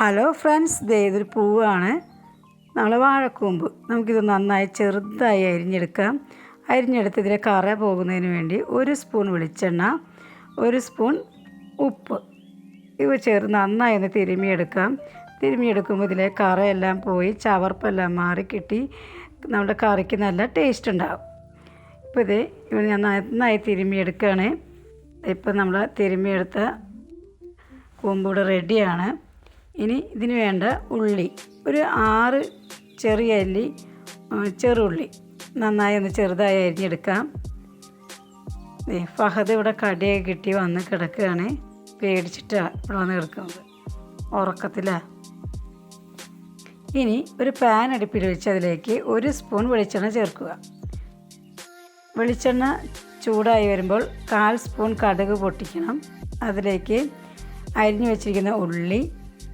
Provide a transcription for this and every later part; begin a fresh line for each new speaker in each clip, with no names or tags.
Hello friends ദേ ഇതൊരു പൂവാണ്. നമ്മൾ വാഴക്കൂമ്പ്. നമുക്കിത് നന്നായി ചെറുതായി അരിഞ്ഞെടുക്കാം. അരിഞ്ഞെടുത്ത് ഇതിലെ കറ പോകുന്നതിന് വേണ്ടി ഒരു സ്പൂൺ വെളിച്ചെണ്ണ ഒരു സ്പൂൺ ഉപ്പ്. ഇവ ചേർത്ത് നന്നായി ഒന്ന് തിരുമിയെടുക്കാം. തിരുമിയെടുക്കുമ്പോൾ ഇതിലെ കറയെല്ലാം പോയി ചവർപ്പെല്ലാം മാറി കിട്ടി നമ്മുടെ കറിക്ക് നല്ല ടേസ്റ്റ് ഉണ്ടാകും ഇപ്പോൾ ഇത് ഇവ ഞാൻ നന്നായി തിരുമിയെടുക്കുകയാണ്. ഇപ്പം നമ്മൾ തിരുമിയെടുത്ത കൂമ്പൂടെ റെഡിയാണ് ഇനി ഇതിന് വേണ്ട ഉള്ളി. ഒരു ആറ് ചെറിയ അല്ലി ചെറുള്ളി. നന്നായി ഒന്ന് ചെറുതായി അരിഞ്ഞെടുക്കാം. ഫഹദ് ഇവിടെ കടിയൊക്കെ കിട്ടി വന്ന് കിടക്കുകയാണ്. പേടിച്ചിട്ടാണ് ഇവിടെ വന്ന് കിടക്കുന്നത്. ഉറക്കത്തിലാണ് ഇനി ഒരു പാൻ അടുപ്പിൽ വെച്ച് അതിലേക്ക് ഒരു സ്പൂൺ വെളിച്ചെണ്ണ ചേർക്കുക. വെളിച്ചെണ്ണ ചൂടായി വരുമ്പോൾ കാൽ സ്പൂൺ കടുക് പൊട്ടിക്കണം. അതിലേക്ക് അരിഞ്ഞു വെച്ചിരിക്കുന്ന ഉള്ളി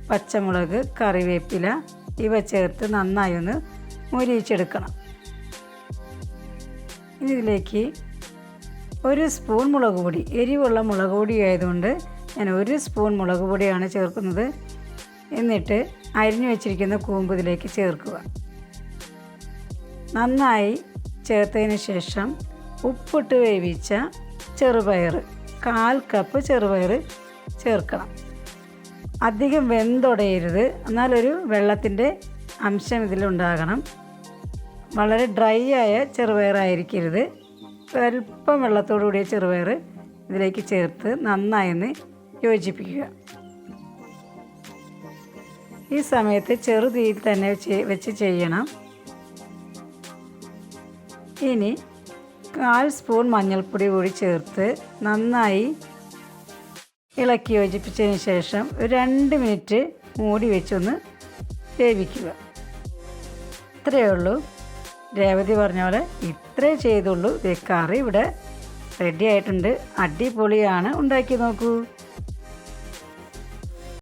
പച്ചമുളക് കറിവേപ്പില ഇവ ചേർത്ത് നന്നായി ഒന്ന് മുരിയിച്ചെടുക്കണം. ഇതിലേക്ക് ഒരു സ്പൂൺ മുളക് പൊടി എരിവുള്ള മുളക് പൊടി ആയതുകൊണ്ട് ഞാൻ ഒരു സ്പൂൺ മുളക് പൊടിയാണ് ചേർക്കുന്നത്. എന്നിട്ട് അരിഞ്ഞു വെച്ചിരിക്കുന്ന കൂമ്പ് ഇതിലേക്ക് ചേർക്കുക. നന്നായി ചേർത്തതിന് ശേഷം ഉപ്പിട്ട് വേവിച്ച ചെറുപയർ കാൽ കപ്പ് ചെറുപയർ ചേർക്കണം. അധികം വെന്തൊടയരുത്. എന്നാലൊരു വെള്ളത്തിന്റെ അംശം ഇതിലുണ്ടാകണം. വളരെ ഡ്രൈ ആയ ചെറുപയറായിരിക്കരുത് അല്പം വെള്ളത്തോടു കൂടിയ ചെറുപയർ ഇതിലേക്ക് ചേർത്ത് നന്നായി ഒന്ന് യോജിപ്പിക്കുക. ഈ സമയത്ത് ചെറു തീയിൽ തന്നെ വെച്ച് ചെയ്യണം. ഇനി കാൽ സ്പൂൺ മഞ്ഞൾപ്പൊടി കൂടി ചേർത്ത് നന്നായി ഇളക്കി യോജിപ്പിച്ചതിന് ശേഷം ഒരു രണ്ട് മിനിറ്റ് മൂടി വെച്ചൊന്ന് വേവിക്കുക. ഇത്രയേ ഉള്ളൂ. രേവതി പറഞ്ഞ പോലെ ഇത്രേ ചെയ്തുള്ളൂ. കറി ഇവിടെ റെഡി ആയിട്ടുണ്ട്. അടിപൊളിയാണ്. ഉണ്ടാക്കി നോക്കൂ.